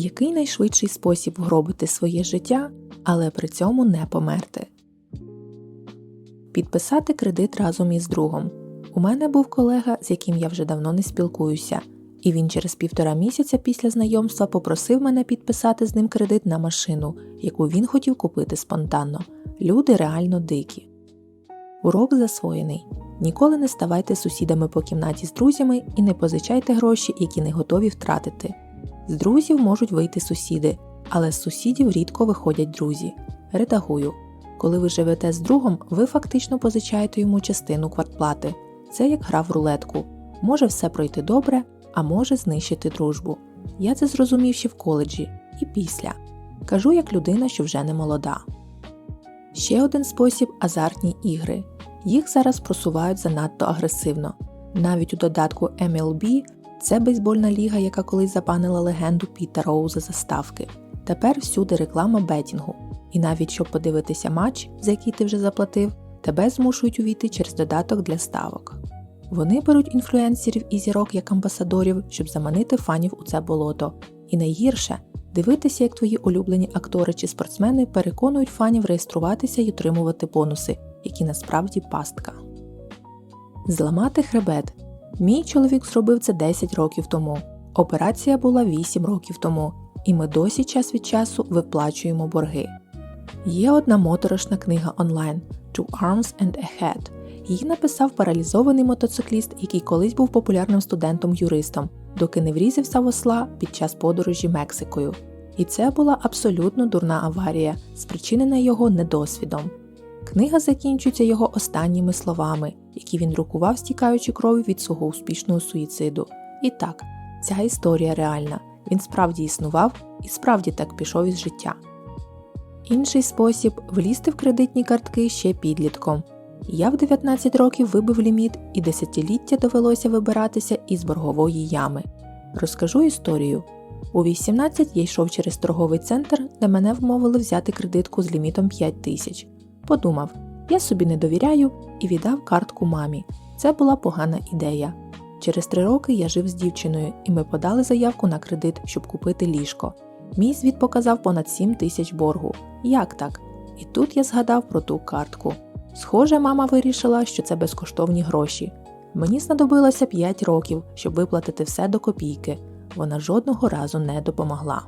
Який найшвидший спосіб вгробити своє життя, але при цьому не померти? Підписати кредит разом із другом. У мене був колега, з яким я вже давно не спілкуюся, і він через півтора місяця після знайомства попросив мене підписати з ним кредит на машину, яку він хотів купити спонтанно. Люди реально дикі. Урок засвоєний. Ніколи не ставайте сусідами по кімнаті з друзями і не позичайте гроші, які не готові втратити. З друзів можуть вийти сусіди, але з сусідів рідко виходять друзі. Редагую. Коли ви живете з другом, ви фактично позичаєте йому частину квартплати. Це як гра в рулетку. Може все пройти добре, а може знищити дружбу. Я це зрозумів ще в коледжі і після. Кажу як людина, що вже не молода. Ще один спосіб азартні ігри. Їх зараз просувають занадто агресивно. Навіть у додатку MLB це бейсбольна ліга, яка колись запанила легенду Піта Роуза заставки. Тепер всюди реклама бетінгу. І навіть щоб подивитися матч, за який ти вже заплатив, тебе змушують увійти через додаток для ставок. Вони беруть інфлюенсерів і зірок як амбасадорів, щоб заманити фанів у це болото. І найгірше дивитися, як твої улюблені актори чи спортсмени переконують фанів реєструватися і отримувати бонуси, які насправді пастка. Зламати хребет. Мій чоловік зробив це 10 років тому. Операція була 8 років тому, і ми досі час від часу виплачуємо борги. Є одна моторошна книга онлайн To Arms and a Head. Її написав паралізований мотоцикліст, який колись був популярним студентом-юристом, доки не врізався в осла під час подорожі Мексикою. І це була абсолютно дурна аварія, спричинена його недосвідом. Книга закінчується його останніми словами, які він друкував, стікаючи кров'ю від свого успішного суїциду. І так, ця історія реальна. Він справді існував і справді так пішов із життя. Інший спосіб влізти в кредитні картки ще підлітком. Я в 19 років вибив ліміт і десятиліття довелося вибиратися із боргової ями. Розкажу історію. У 18 я йшов через торговий центр, де мене вмовили взяти кредитку з лімітом 5 тисяч. Подумав, я собі не довіряю і віддав картку мамі. Це була погана ідея. Через три роки я жив з дівчиною, і ми подали заявку на кредит, щоб купити ліжко. Мій звіт показав понад 7 тисяч боргу. Як так? І тут я згадав про ту картку. Схоже, мама вирішила, що це безкоштовні гроші. Мені знадобилося 5 років, щоб виплатити все до копійки. Вона жодного разу не допомогла.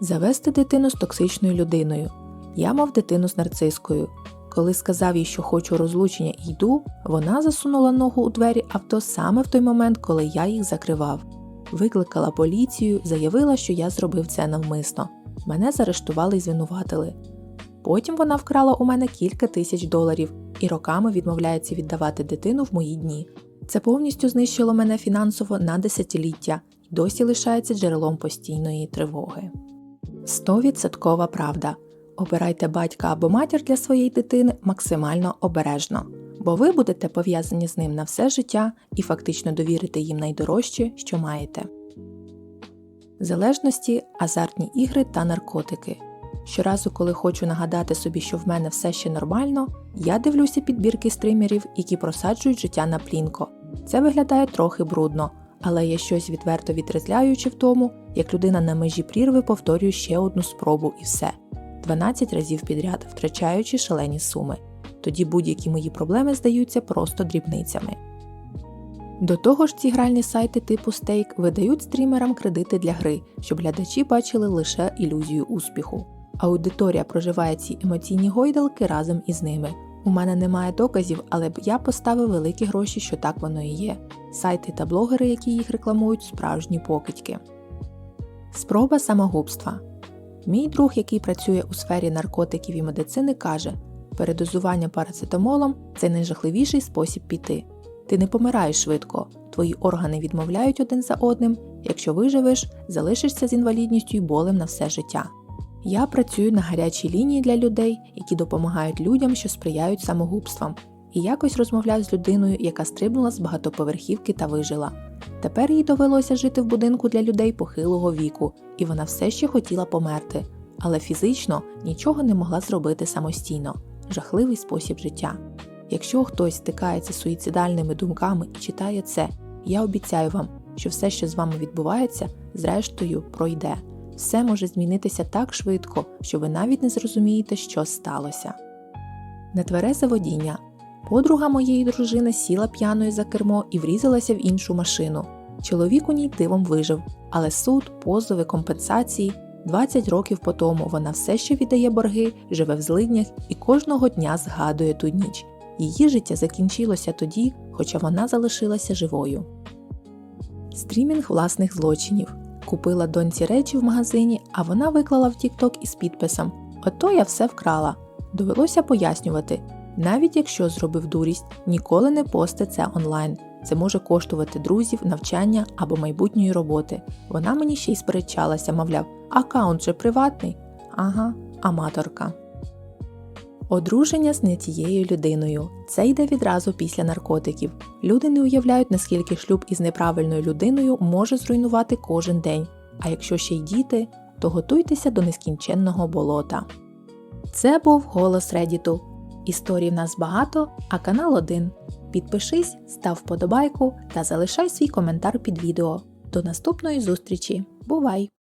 Завести дитину з токсичною людиною. Я мав дитину з нарцискою. Коли сказав їй, що хочу розлучення і йду, вона засунула ногу у двері авто саме в той момент, коли я їх закривав. Викликала поліцію, заявила, що я зробив це навмисно. Мене заарештували і звинуватили. Потім вона вкрала у мене кілька тисяч доларів і роками відмовляється віддавати дитину в мої дні. Це повністю знищило мене фінансово на десятиліття і досі лишається джерелом постійної тривоги. 100% правда. Обирайте батька або матір для своєї дитини максимально обережно, бо ви будете пов'язані з ним на все життя і фактично довірите їм найдорожче, що маєте. Залежності, азартні ігри та наркотики. Щоразу, коли хочу нагадати собі, що в мене все ще нормально, я дивлюся підбірки стримерів, які просаджують життя на плінко. Це виглядає трохи брудно, але є щось відверто відрізляюче в тому, як людина на межі прірви повторює ще одну спробу і все 12 разів підряд, втрачаючи шалені суми. Тоді будь-які мої проблеми здаються просто дрібницями. До того ж, ці гральні сайти типу стейк видають стрімерам кредити для гри, щоб глядачі бачили лише ілюзію успіху. Аудиторія проживає ці емоційні гойдалки разом із ними. У мене немає доказів, але б я поставив великі гроші, що так воно і є. Сайти та блогери, які їх рекламують, справжні покидьки. Спроба самогубства. Мій друг, який працює у сфері наркотиків і медицини, каже: передозування парацетамолом це найжахливіший спосіб піти. Ти не помираєш швидко, твої органи відмовляють один за одним. Якщо виживеш, залишишся з інвалідністю і болем на все життя. Я працюю на гарячій лінії для людей, які допомагають людям, що сприяють самогубствам, і якось розмовляв з людиною, яка стрибнула з багатоповерхівки та вижила. Тепер їй довелося жити в будинку для людей похилого віку, і вона все ще хотіла померти, але фізично нічого не могла зробити самостійно жахливий спосіб життя. Якщо хтось стикається з суїцидальними думками і читає це, я обіцяю вам, що все, що з вами відбувається, зрештою пройде. Все може змінитися так швидко, що ви навіть не зрозумієте, що сталося. Нетверезе водіння. Подруга моєї дружини сіла п'яною за кермо і врізалася в іншу машину. Чоловік у ній дивом вижив, але суд, позови, компенсації 20 років по тому вона все ще віддає борги, живе в злиднях і кожного дня згадує ту ніч. Її життя закінчилося тоді, хоча вона залишилася живою. Стрімінг власних злочинів. Купила доньці речі в магазині, а вона виклала в TikTok із підписом Ото я все вкрала. Довелося пояснювати, навіть якщо зробив дурість, ніколи не пости це онлайн. Це може коштувати друзів, навчання або майбутньої роботи. Вона мені ще й сперечалася, мовляв, аккаунт же приватний. Ага, аматорка. Одруження з не тією людиною. Це йде відразу після наркотиків. Люди не уявляють, наскільки шлюб із неправильною людиною може зруйнувати кожен день. А якщо ще й діти, то готуйтеся до нескінченного болота. Це був голос Редіту. Історій в нас багато, а канал один. Підпишись, став вподобайку та залишай свій коментар під відео. До наступної зустрічі. Бувай!